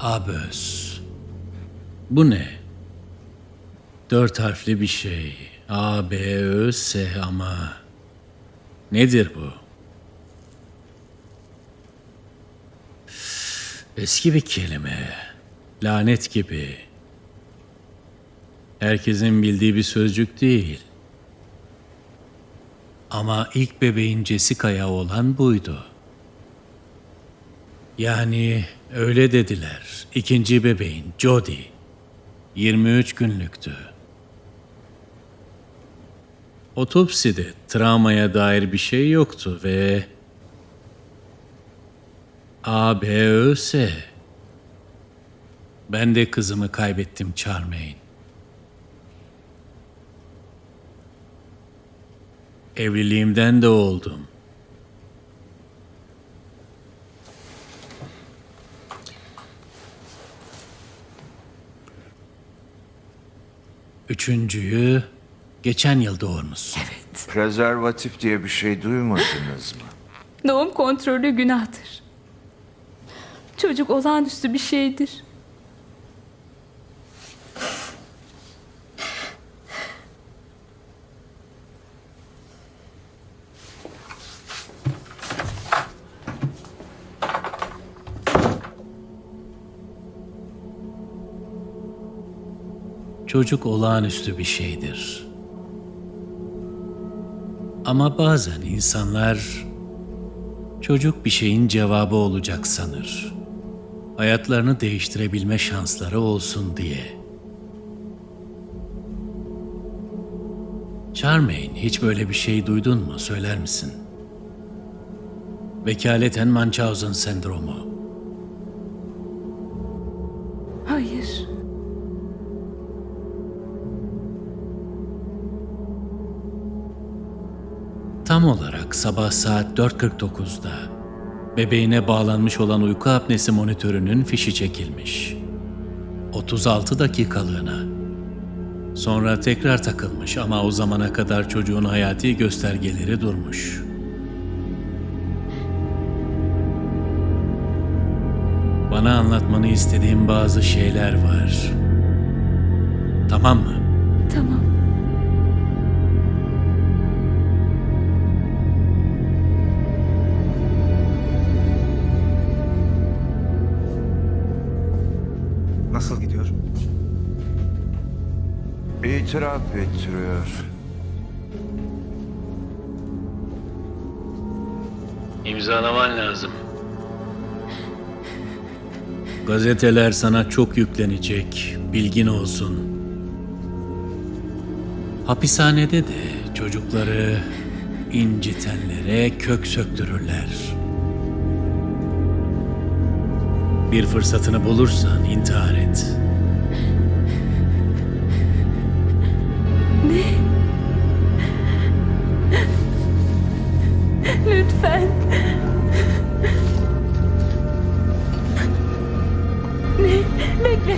Aböz. Bu ne? Dört harfli bir şey. A, B, Ö, S ama... Nedir bu? Eski bir kelime. Lanet gibi. Herkesin bildiği bir sözcük değil. Ama ilk bebeğin Jessica'ya olan buydu. Yani öyle dediler. İkinci bebeğin Jody. 23 günlüktü. Otopside travmaya dair bir şey yoktu ve A, B, Ö, S. Ben de kızımı kaybettim Charmaine. Evliliğimden de oldum. Üçüncüyü geçen yıl doğurmuşsun. Prezervatif diye bir şey duymadınız mı? Doğum kontrolü günahtır. Çocuk olağanüstü bir şeydir. Çocuk olağanüstü bir şeydir. Ama bazen insanlar çocuk bir şeyin cevabı olacak sanır. Hayatlarını değiştirebilme şansları olsun diye. Charmaine hiç böyle bir şey duydun mu söyler misin? Vekaleten Munchausen sendromu. Hayır. Tam olarak sabah saat 4.49'da bebeğine bağlanmış olan uyku apnesi monitörünün fişi çekilmiş. 36 dakikalığına. Sonra tekrar takılmış ama o zamana kadar çocuğun hayati göstergeleri durmuş. Bana anlatmanı istediğim bazı şeyler var. Tamam mı? Tamam. İtiraf ettiriyor. İmzalaman lazım. Gazeteler sana çok yüklenecek, bilgin olsun. Hapishanede de çocukları incitenlere kök söktürürler. Bir fırsatını bulursan intihar et. Ne? Lütfen. Ne? Bekle.